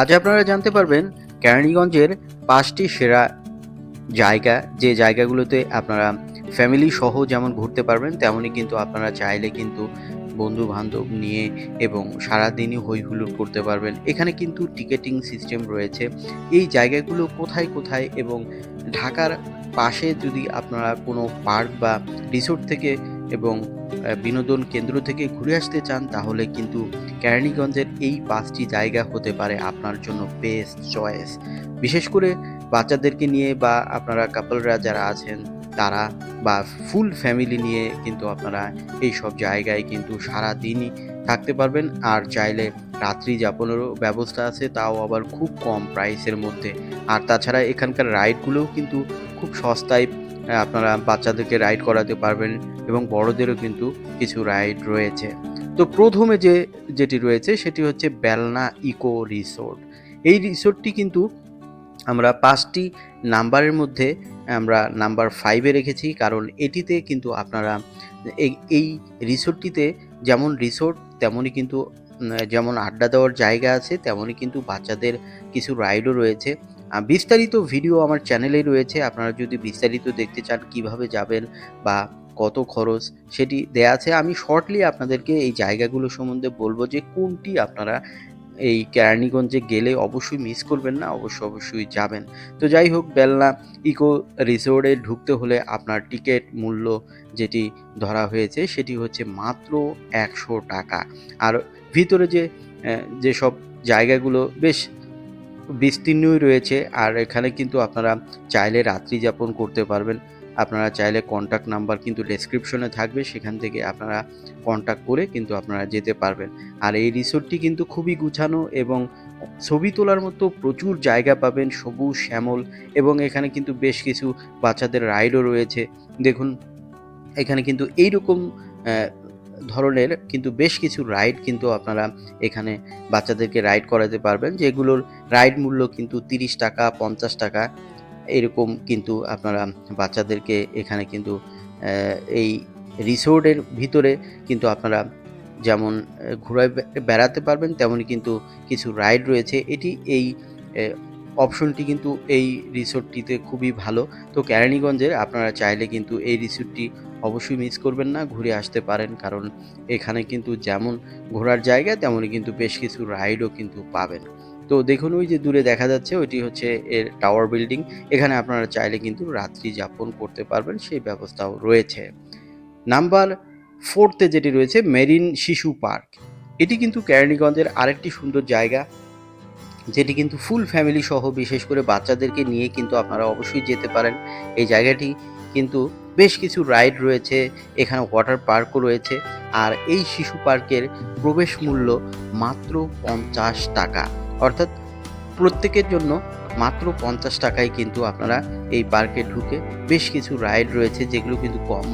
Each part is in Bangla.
আজ আপনারা জানতে পারবেন কেরানীগঞ্জের পাঁচটি সেরা জায়গা। যে জায়গাগুলোতে আপনারা ফ্যামিলি সহ যেমন ঘুরতে পারবেন, তেমনই কিন্তু আপনারা চাইলে কিন্তু বন্ধু বান্ধব নিয়ে এবং সারাদিনই হই হুল্লোড় করতে পারবেন। এখানে কিন্তু টিকেটিং সিস্টেম রয়েছে। এই জায়গাগুলো কোথায় কোথায় এবং ঢাকার পাশে যদি আপনারা কোনো পার্ক বা রিসোর্ট থেকে এবং বিনোদন কেন্দ্র থেকে ঘুরে আসতে চান, তাহলে কিন্তু কেরানীগঞ্জের এই পাঁচটি জায়গা হতে পারে আপনার জন্য বেস্ট চয়েস বিশেষ করে বাচ্চাদেরকে নিয়ে বা আপনারা কাপলরা যারা আছেন, তারা বা ফুল ফ্যামিলি নিয়ে কিন্তু আপনারা এই সব জায়গায় কিন্তু সারা দিনই থাকতে পারবেন। আর চাইলে রাত্রি যাপনেরও ব্যবস্থা আছে, তাও আবার খুব কম প্রাইসের মধ্যে। আর তাছাড়া এখানকার রাইডগুলোও কিন্তু খুব সস্তায় আপনারা বাচ্চাদেরকে রাইড করাতে পারবেন এবং বড়দেরও কিন্তু কিছু রাইড রয়েছে। তো প্রথমে যে, যেটি রয়েছে সেটি হচ্ছে বেলনা ইকো রিসোর্ট। এই রিসোর্টটি কিন্তু আমরা পাঁচটি নাম্বারের মধ্যে আমরা নাম্বার ফাইভে রেখেছি, কারণ এটিতে কিন্তু আপনারা এই রিসোর্টটিতে যেমন রিসোর্ট, তেমনই কিন্তু যেমন আড্ডা দেওয়ার জায়গা আছে, তেমনই কিন্তু বাচ্চাদের কিছু রাইডও রয়েছে। বিস্তারিত ভিডিও আমার চ্যানেলেই রয়েছে, আপনারা যদি বিস্তারিত দেখতে চান কীভাবে যাবেন বা কত খরচ সেটি দেয়া আছে। আমি শর্টলি আপনাদেরকে এই জায়গাগুলো সম্বন্ধে বলব যে কোনটি আপনারা এই কেরানীগঞ্জে গেলে অবশ্যই মিস করবেন না অবশ্যই অবশ্যই যাবেন। তো যাই হোক, বেলনা ইকো রিসোর্টে ঢুকতে হলে আপনার টিকিট মূল্য যেটি ধরা হয়েছে সেটি হচ্ছে মাত্র একশো টাকা। আর ভিতরে যে যেসব জায়গাগুলো বেশ বিস্তীর্ণই রয়েছে, আর এখানে কিন্তু আপনারা চাইলে রাত্রি যাপন করতে পারবেন। আপনারা চাইলে কন্ট্যাক্ট নাম্বার কিন্তু ডেসক্রিপশনে থাকবে, সেখান থেকে আপনারা কন্ট্যাক্ট করে কিন্তু আপনারা যেতে পারবেন। আর এই রিসোর্টটি কিন্তু খুবই গুছানো এবং ছবি তোলার মতো প্রচুর জায়গা পাবেন, সবুজ, শ্যামল এবং এখানে কিন্তু বেশ কিছু বাচ্চাদের রাইডও রয়েছে। দেখুন, এখানে কিন্তু এইরকম ধরনের কিন্তু বেশ কিছু রাইড কিন্তু আপনারা এখানে বাচ্চাদেরকে রাইড করাতে পারবেন, যেগুলোর রাইড মূল্য কিন্তু তিরিশ টাকা, পঞ্চাশ টাকা এরকম কিন্তু আপনারা বাচ্চাদেরকে এখানে কিন্তু এই রিসোর্টের ভিতরে কিন্তু আপনারা যেমন ঘোরায় বেড়াতে পারবেন তেমনই কিন্তু কিছু রাইড রয়েছে। এটি এই অপশনটি কিন্তু এই রিসোর্টটিতে খুবই ভালো। তো কেরানীগঞ্জের আপনারা চাইলে কিন্তু এই রিসোর্টটি অবশ্যই মিস করবেন না, ঘুরে আসতে পারেন। কারণ এখানে কিন্তু যেমন ঘোরার জায়গা তেমনই কিন্তু বেশ কিছু রাইডও কিন্তু পাবেন। তো দেখুন, ওই যে দূরে দেখা যাচ্ছে, ওইটি হচ্ছে এর টাওয়ার বিল্ডিং এখানে আপনারা চাইলে কিন্তু রাত্রি যাপন করতে পারবেন, সেই ব্যবস্থাও রয়েছে। নাম্বার ফোর্থে যেটি রয়েছে, মেরিন শিশু পার্ক। এটি কিন্তু কেরানীগঞ্জের আরেকটি সুন্দর জায়গা, যেটি কিন্তু ফুল ফ্যামিলি সহ বিশেষ করে বাচ্চাদেরকে নিয়ে কিন্তু আপনারা অবশ্যই যেতে পারেন। এই জায়গাটি কিন্তু বেশ কিছু রাইড রয়েছে, এখানে ওয়াটার পার্কও রয়েছে। আর এই শিশু পার্কের প্রবেশ মূল্য মাত্র পঞ্চাশ টাকা। অর্থাৎ প্রত্যেকের জন্য মাত্র পঞ্চাশ টাকায় কিন্তু আপনারা এই পার্কে ঢুকে বেশ কিছু রাইড রয়েছে, যেগুলো কিন্তু কম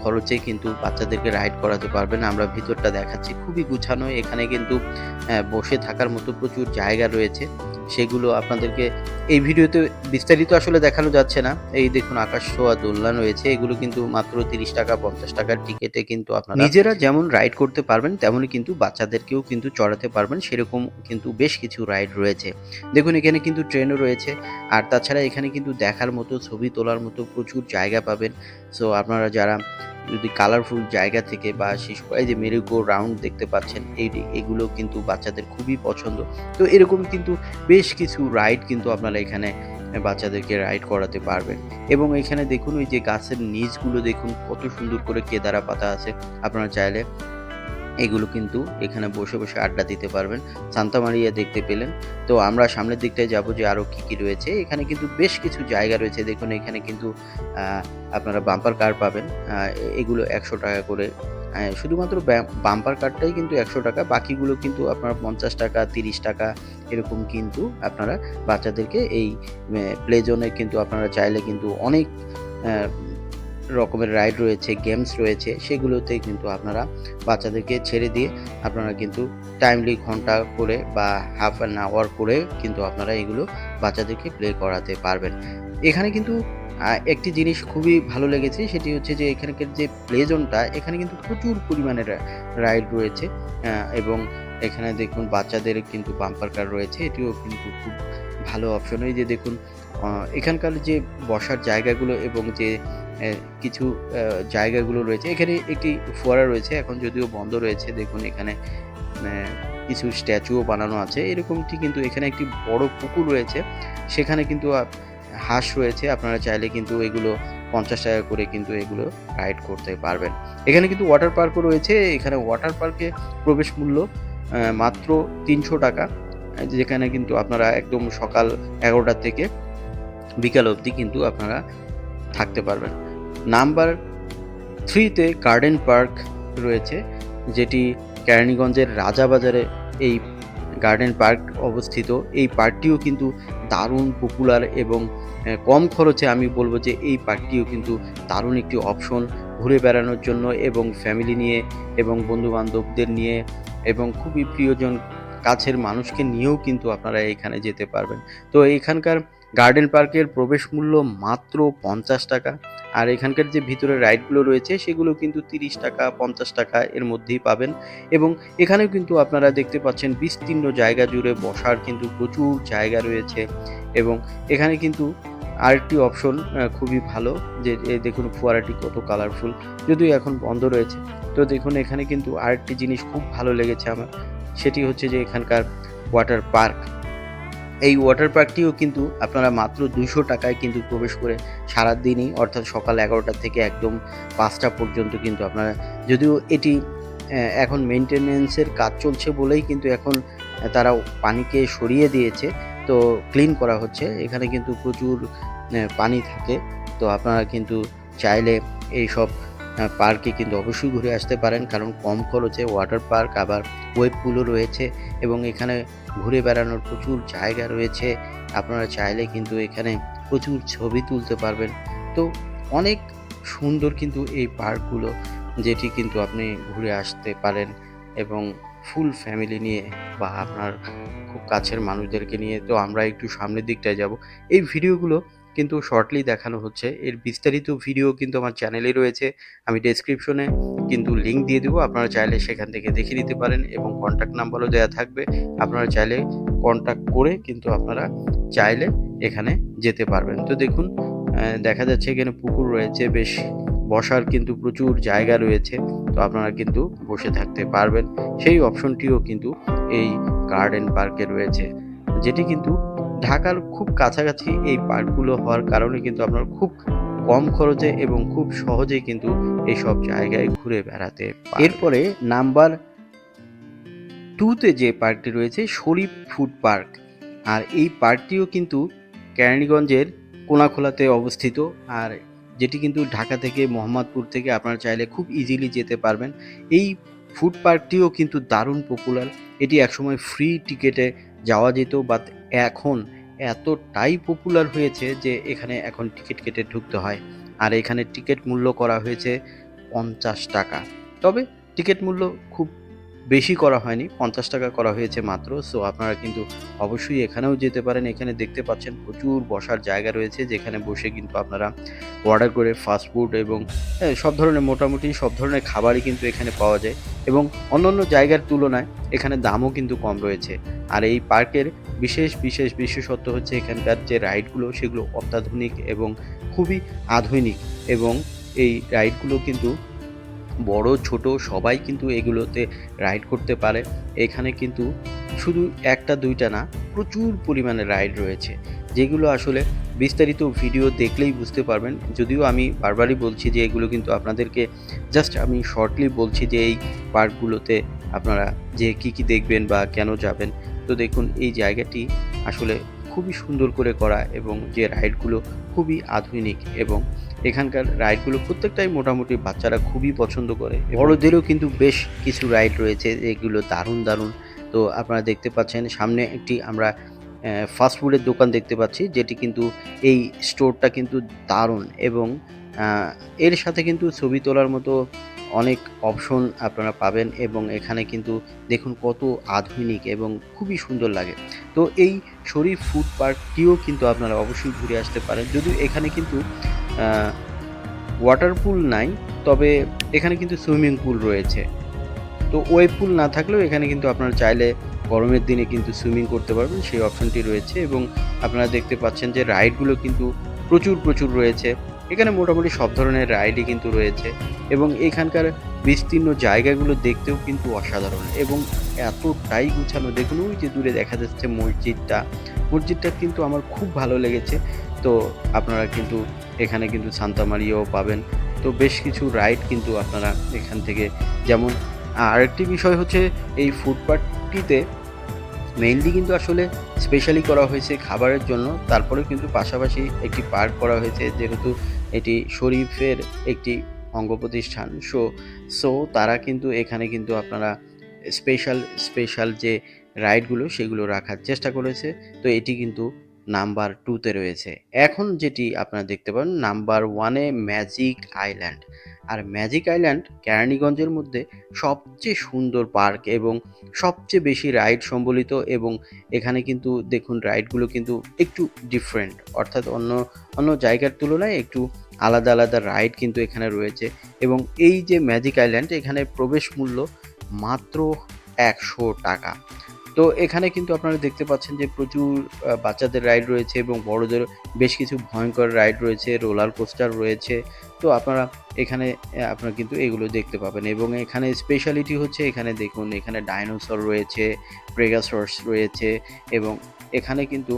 খরচে কিন্তু বাচ্চাদেরকে রাইড করাতে পারবেন। আমরা ভিতরটা দেখাচ্ছি। খুবই গুছানো। এখানে কিন্তু বসে থাকার মতো প্রচুর জায়গা রয়েছে। সেগুলো আপনাদেরকে এই ভিডিওতে বিস্তারিত আসলে দেখানো যাচ্ছে না। এই দেখুন, আকাশ ছোঁয়া, দোলনা রয়েছে। এগুলো কিন্তু মাত্র তিরিশ টাকা, পঞ্চাশ টাকার টিকিটে কিন্তু আপনারা নিজেরা যেমন রাইড করতে পারবেন, তেমনই কিন্তু বাচ্চাদেরকেও কিন্তু চড়াতে পারবেন। সেরকম কিন্তু বেশ কিছু রাইড রয়েছে। দেখুন, এখানে কিন্তু ট্রেনও রয়েছে। আর তাছাড়া এখানে কিন্তু দেখার মতো, ছবি তোলার মতো প্রচুর জায়গা পাবেন। সো আপনারা যারা যদি কালারফুল জায়গা থেকে বা শিশু এই যে মেরিগো রাউন্ড দেখতে পাচ্ছেন, এই এগুলো কিন্তু বাচ্চাদের খুবই পছন্দ। তো এরকম কিন্তু বেশ কিছু রাইড কিন্তু আপনারা এখানে বাচ্চাদেরকে রাইড করাতে পারবেন। এবং এখানে দেখুন, ওই যে গাছের নিচগুলো দেখুন, কত সুন্দর করে কেদারা পাতা আছে। আপনারা চাইলে এগুলো কিন্তু এখানে বসে বসে আড্ডা দিতে পারবেন। সান্তা মারিয়া দেখতে পেলেন। তো আমরা সামনের দিকটায় যাব যে আরও কী কী রয়েছে। এখানে কিন্তু বেশ কিছু জায়গা রয়েছে। দেখুন, এখানে কিন্তু আপনারা বাম্পার কার পাবেন। এগুলো একশো টাকা করে। শুধুমাত্র বাম্পার কারটাই কিন্তু একশো টাকা। বাকিগুলো কিন্তু আপনার পঞ্চাশ টাকা, তিরিশ টাকা এরকম কিন্তু আপনারা বাচ্চাদেরকে এই প্লে জোনে কিন্তু আপনারা চাইলে কিন্তু অনেক রকমের রাইড রয়েছে গেমস রয়েছে, সেগুলোতে কিন্তু আপনারা বাচ্চাদেরকে ছেড়ে দিয়ে আপনারা কিন্তু টাইমলি ঘণ্টা করে বা হাফ অ্যান আওয়ার করে কিন্তু আপনারা এগুলো বাচ্চাদেরকে প্লে করাতে পারবেন। এখানে কিন্তু একটি জিনিস খুবই ভালো লেগেছে, সেটি হচ্ছে যে এখানকার যে প্লে জোনটা এখানে কিন্তু প্রচুর পরিমাণে রাইড রয়েছে এবং এখানে দেখুন বাচ্চাদের কিন্তু বাম্পার কার রয়েছে, এটিও কিন্তু খুব ভালো অপশন এই যে দেখুন এখানকার যে বসার জায়গাগুলো এবং যে কিছু জায়গাগুলো রয়েছে। এখানে একটি ফোয়ারা রয়েছে, এখন যদিও বন্ধ রয়েছে, দেখুন এখানে কিছু স্ট্যাচুও বানানো আছে। এরকমটি কিন্তু এখানে একটি বড় পুকুর রয়েছে, সেখানে কিন্তু হাঁস রয়েছে, আপনারা চাইলে কিন্তু এগুলো পঞ্চাশ টাকা করে কিন্তু এগুলো রাইড করতে পারবেন। এখানে কিন্তু ওয়াটার পার্কও রয়েছে, এখানে ওয়াটার পার্কে প্রবেশ মূল্য মাত্র তিনশো টাকা, যেখানে কিন্তু আপনারা একদম সকাল এগারোটা থেকে বিকাল অবধি কিন্তু আপনারা থাকতে পারবেন। নাম্বার থ্রিতে গার্ডেন পার্ক রয়েছে, যেটি কেরানীগঞ্জের রাজাবাজারে এই গার্ডেন পার্ক অবস্থিত। এই পার্কটিও কিন্তু দারুণ পপুলার এবং কম খরচে আমি বলব যে এই পার্কটিও কিন্তু দারুণ একটি অপশন ঘুরে বেড়ানোর জন্য এবং ফ্যামিলি নিয়ে এবং বন্ধু বান্ধবদের নিয়ে এবং খুবই প্রিয়জন কাছের মানুষকে নিয়েও কিন্তু আপনারা এখানে যেতে পারবেন। তো এখানকার গার্ডেন পার্কের প্রবেশ মূল্য মাত্র পঞ্চাশ টাকা। আর এখানকার যে ভিতরে রাইডগুলো রয়েছে, সেগুলো কিন্তু তিরিশ টাকা, পঞ্চাশ টাকা এর মধ্যেই পাবেন। এবং এখানেও কিন্তু আপনারা দেখতে পাচ্ছেন বিস্তীর্ণ জায়গা জুড়ে বসার কিন্তু প্রচুর জায়গা রয়েছে। এবং এখানে কিন্তু আরেকটি অপশন খুবই ভালো যে দেখুন ফোয়ারাটি কত কালারফুল যদিও এখন বন্ধ রয়েছে। তো দেখুন এখানে কিন্তু আরেকটি জিনিস খুব ভালো লেগেছে আমার। সেটি হচ্ছে যে এখানকার ওয়াটার পার্ক এই ওয়াটার পার্কটিও কিন্তু আপনারা মাত্র দুইশো টাকায় কিন্তু প্রবেশ করে সারা দিনই অর্থাৎ সকাল এগারোটা থেকে একদম পাঁচটা পর্যন্ত কিন্তু আপনারা, যদিও এটি এখন মেনটেনেন্সের কাজ চলছে বলেই কিন্তু এখন তারা পানিকে সরিয়ে দিয়েছে, তো ক্লিন করা হচ্ছে। এখানে কিন্তু প্রচুর পানি থাকে, তো আপনারা কিন্তু চাইলে এই সব পার্কে কিন্তু অবশ্যই ঘুরে আসতে পারেন, কারণ কম খরচে ওয়াটার পার্ক আবার ওয়েব পুলও রয়েছে এবং এখানে ঘুরে বেড়ানোর প্রচুর জায়গা রয়েছে। আপনারা চাইলে কিন্তু এখানে প্রচুর ছবি তুলতে পারবেন। তো অনেক সুন্দর কিন্তু এই পার্কগুলো, যেটি কিন্তু আপনি ঘুরে আসতে পারেন এবং ফুল ফ্যামিলি নিয়ে বা আপনার খুব কাছের মানুষদেরকে নিয়ে। তো আমরা একটু সামনের দিকটায় যাব। এই ভিডিওগুলো কিন্তু শর্টলি দেখানো হচ্ছে। এর বিস্তারিত ভিডিও কিন্তু আমার চ্যানেলে রয়েছে। আমি ডেসক্রিপশনে কিন্তু লিঙ্ক দিয়ে দেবো। আপনারা চাইলে সেখান থেকে দেখে নিতে পারেন এবং কন্ট্যাক্ট নাম্বারও দেওয়া থাকবে। আপনারা চাইলে কন্ট্যাক্ট করে কিন্তু আপনারা চাইলে এখানে যেতে পারবেন। তো দেখুন দেখা যাচ্ছে এখানে পুকুর রয়েছে, বেশ বসার কিন্তু প্রচুর জায়গা রয়েছে। তো আপনারা কিন্তু বসে থাকতে পারবেন। সেই অপশনটিও কিন্তু এই গার্ডেন পার্কে রয়েছে, যেটি কিন্তু ঢাকার খুব কাছাকাছি এই পার্কগুলো হওয়ার কারণে কিন্তু আপনার খুব কম খরচে এবং খুব সহজেই কিন্তু এইসব জায়গায় ঘুরে বেড়াতে এরপরে নাম্বার টুতে যে পার্কটি রয়েছে, শরীফ ফুড পার্ক। আর এই পার্কটিও কিন্তু কেরানীগঞ্জের কোনাখোলাতে অবস্থিত। আর যেটি কিন্তু ঢাকা থেকে মোহাম্মদপুর থেকে আপনারা চাইলে খুব ইজিলি যেতে পারবেন। এই ফুড পার্কটিও কিন্তু দারুণ পপুলার এটি একসময় ফ্রি টিকেটে যাওয়া যেত বাট এখন এতটাই পপুলার হয়েছে যে এখানে এখন টিকিট কেটে ঢুকতে হয়। আর এখানে টিকিট মূল্য করা হয়েছে পঞ্চাশ টাকা। তবে টিকিট মূল্য খুব বেশি করা হয়নি, পঞ্চাশ টাকা করা হয়েছে মাত্র। সো আপনারা কিন্তু অবশ্যই এখানেও যেতে পারেন। এখানে দেখতে পাচ্ছেন প্রচুর বসার জায়গা রয়েছে, যেখানে বসে কিন্তু আপনারা অর্ডার করে ফাস্টফুড এবং সব ধরনের মোটামুটি সব ধরনের খাবারই কিন্তু এখানে পাওয়া যায় এবং অন্যান্য জায়গার তুলনায় এখানে দামও কিন্তু কম রয়েছে। আর এই পার্কের বিশেষ বিশেষ বিশেষত্ব হচ্ছে এখানকার যে রাইডগুলো, সেগুলো অত্যাধুনিক এবং খুবই আধুনিক এবং এই রাইডগুলো কিন্তু বড়, ছোট, সবাই কিন্তু এগুলোতে রাইড করতে পারে। এখানে কিন্তু শুধু একটা, দুইটা না, প্রচুর পরিমাণে রাইড রয়েছে। যেগুলো আসলে বিস্তারিত ভিডিও দেখলেই বুঝতে পারবেন। যদিও আমি বারবারই বলছি যে এগুলো কিন্তু আপনাদেরকে জাস্ট আমি শর্টলি বলছি যে এই পার্কগুলোতে আপনারা যে কি কি দেখবেন বা কেন যাবেন। তো দেখুন, এই জায়গাটি আসলে খুবই সুন্দর করে করা এবং যে রাইডগুলো খুবই আধুনিক এবং এখানকার রাইডগুলো প্রত্যেকটাই মোটামুটি বাচ্চারা খুবই পছন্দ করে বড়দেরও কিন্তু বেশ কিছু রাইড রয়েছে যেগুলো দারুণ দারুণ। তো আপনারা দেখতে পাচ্ছেন, সামনে একটি আমরা ফাস্টফুডের দোকান দেখতে পাচ্ছি, যেটি কিন্তু এই স্টোরটা কিন্তু দারুণ এবং এর সাথে কিন্তু ছবি তোলার মতো অনেক অপশন আপনারা পাবেন এবং এখানে কিন্তু দেখুন কত আধুনিক এবং খুবই সুন্দর লাগে। তো এই শরীফ ফুড পার্কটিও কিন্তু আপনারা অবশ্যই ঘুরে আসতে পারেন। যদিও এখানে কিন্তু ওয়াটার পুল নাই, তবে এখানে কিন্তু সুইমিং পুল রয়েছে। তো ওয়েব পুল না থাকলেও এখানে কিন্তু আপনারা চাইলে গরমের দিনে কিন্তু সুইমিং করতে পারবেন, সেই অপশনটি রয়েছে এবং আপনারা দেখতে পাচ্ছেন যে রাইডগুলো কিন্তু প্রচুর প্রচুর রয়েছে। এখানে মোটামুটি সব ধরনের রাইডই কিন্তু রয়েছে এবং এখানকার বিস্তীর্ণ জায়গাগুলো দেখতেও কিন্তু অসাধারণ এবং এতটাই গুছানো। দেখুন, ওই যে দূরে দেখা যাচ্ছে মসজিদটা। মসজিদটা কিন্তু আমার খুব ভালো লেগেছে। তো আপনারা কিন্তু এখানে কিন্তু সান্তামারিও পাবেন। তো বেশ কিছু রাইড কিন্তু আপনারা এখান থেকে যেমন আরেকটি বিষয় হচ্ছে এই ফুডপাথটিতে মেইনলি কিন্তু আসলে স্পেশালি করা হয়েছে খাবারের জন্য। তারপরে কিন্তু পাশাপাশি একটি পার্ক করা হয়েছে, যেহেতু এটি শরীফের একটি অঙ্গ প্রতিষ্ঠান সো সো তারা কিন্তু এখানে কিন্তু আপনারা স্পেশাল স্পেশাল যে রাইডগুলো সেগুলো রাখার চেষ্টা করেছে। তো এটি কিন্তু নাম্বার টুতে রয়েছে। এখন যেটি আপনারা দেখতে পান নাম্বার ওয়ানে ম্যাজিক আইল্যান্ড। আর ম্যাজিক আইল্যান্ড কেরানীগঞ্জের মধ্যে সবচেয়ে সুন্দর পার্ক এবং সবচেয়ে বেশি রাইড সম্বলিত এবং এখানে কিন্তু দেখুন, রাইডগুলো কিন্তু একটু ডিফারেন্ট অর্থাৎ অন্য অন্য জায়গার তুলনায় একটু আলাদা আলাদা রাইড কিন্তু এখানে রয়েছে এবং এই যে ম্যাজিক আইল্যান্ড, এখানে প্রবেশ মূল্য মাত্র একশো টাকা। তো এখানে কিন্তু আপনারা দেখতে পাচ্ছেন যে প্রচুর বাচ্চাদের রাইড রয়েছে এবং বড়দের বেশ কিছু ভয়ঙ্কর রাইড রয়েছে রোলার কোস্টার রয়েছে। তো আপনারা এখানে আপনারা কিন্তু এগুলো দেখতে পাবেন এবং এখানে স্পেশালিটি হচ্ছে এখানে দেখুন, এখানে ডাইনোসর রয়েছে প্রেগাসর্স রয়েছে এবং এখানে কিন্তু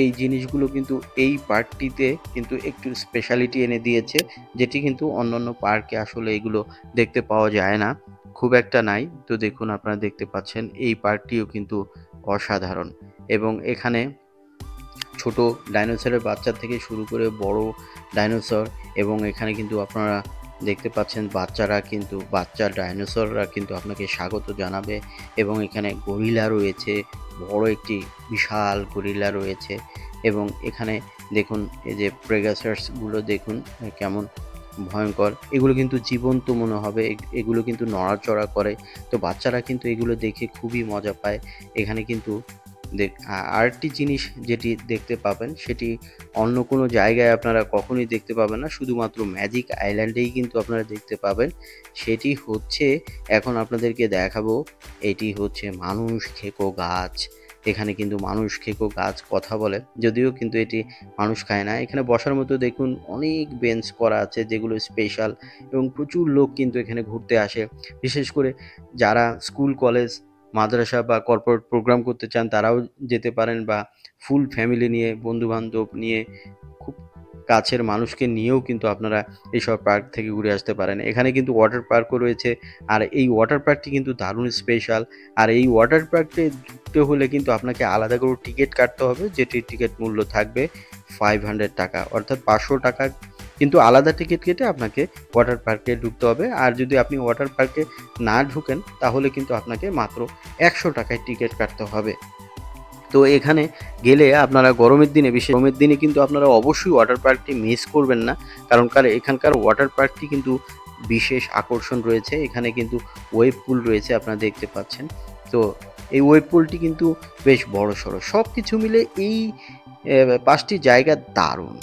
এই জিনিসগুলো কিন্তু এই পার্কটিতে কিন্তু একটু স্পেশালিটি এনে দিয়েছে, যেটি কিন্তু অন্যান্য পার্কে আসলে এগুলো দেখতে পাওয়া যায় না। খুব একটা নাই। তো দেখুন আপনারা দেখতে পাচ্ছেন, এই পার্কটিও কিন্তু অসাধারণ। এবং এখানে ছোট ডাইনোসরের বাচ্চা থেকে শুরু করে বড় ডাইনোসর এবং এখানে কিন্তু আপনারা দেখতে পাচ্ছেন বাচ্চারা কিন্তু, বাচ্চা ডাইনোসররা কিন্তু আপনাকে স্বাগত জানাবে এবং এখানে গরিলা রয়েছে, বড় একটি বিশাল গরিলা রয়েছে এবং এখানে দেখুন, এই যে প্রেগাসার্সগুলো দেখুন, কেমন ভয়ঙ্কর। এগুলো কিন্তু জীবন্ত মনে হবে। এগ- এগুলো কিন্তু নড়াচড়া করে। তো বাচ্চারা কিন্তু এগুলো দেখে খুবই মজা পায়। এখানে কিন্তু আরেকটি জিনিস যেটি দেখতে পাবেন, সেটি অন্য কোনো জায়গায় আপনারা কখনোই দেখতে পাবেন না। শুধুমাত্র ম্যাজিক আইল্যান্ডেই কিন্তু আপনারা দেখতে পাবেন। সেটি হচ্ছে, এখন আপনাদেরকে দেখাবো, এটি হচ্ছে মানুষ খেকো গাছ। এখানে কিন্তু মানুষ খেকো গাছ কথা বলে। যদিও কিন্তু এটি মানুষ খায় না। এখানে বসার মতো দেখুন অনেক বেঞ্চ করা আছে যেগুলো স্পেশাল এবং প্রচুর লোক কিন্তু এখানে ঘুরতে আসে। বিশেষ করে যারা স্কুল কলেজ মাদ্রাসা বা কর্পোরেট প্রোগ্রাম করতে চান তারাও যেতে পারেন বা ফুল ফ্যামিলি নিয়ে, বন্ধুবান্ধব নিয়ে কাছের মানুষকে নিয়েও কিন্তু আপনারা এইসব পার্ক থেকে ঘুরে আসতে পারেন। এখানে কিন্তু ওয়াটার পার্কও রয়েছে। আর এই ওয়াটার পার্কটি কিন্তু দারুণ স্পেশাল আর এই ওয়াটার পার্কে ঢুকতে হলে কিন্তু আপনাকে আলাদা করে টিকিট কাটতে হবে যেটির টিকিট মূল্য থাকবে ফাইভ হান্ড্রেড টাকা। অর্থাৎ পাঁচশো টাকা কিন্তু আলাদা টিকিট কেটে আপনাকে ওয়াটার পার্কে ঢুকতে হবে। আর যদি আপনি ওয়াটার পার্কে না ঢুকেন, তাহলে কিন্তু আপনাকে মাত্র একশো টাকায় টিকিট কাটতে হবে। তো এখানে গেলে আপনারা গরমের দিনে, বিশেষ গরমের দিনে কিন্তু আপনারা অবশ্যই ওয়াটার পার্কটি মিস করবেন না। কারণ কার এখানকার ওয়াটার পার্কটি কিন্তু বিশেষ আকর্ষণ রয়েছে। এখানে কিন্তু ওয়েব পুল রয়েছে, আপনারা দেখতে পাচ্ছেন। তো এই ওয়েব পুলটি কিন্তু বেশ বড় সড়ো সব কিছু মিলে এই পাঁচটি জায়গা দারুণ।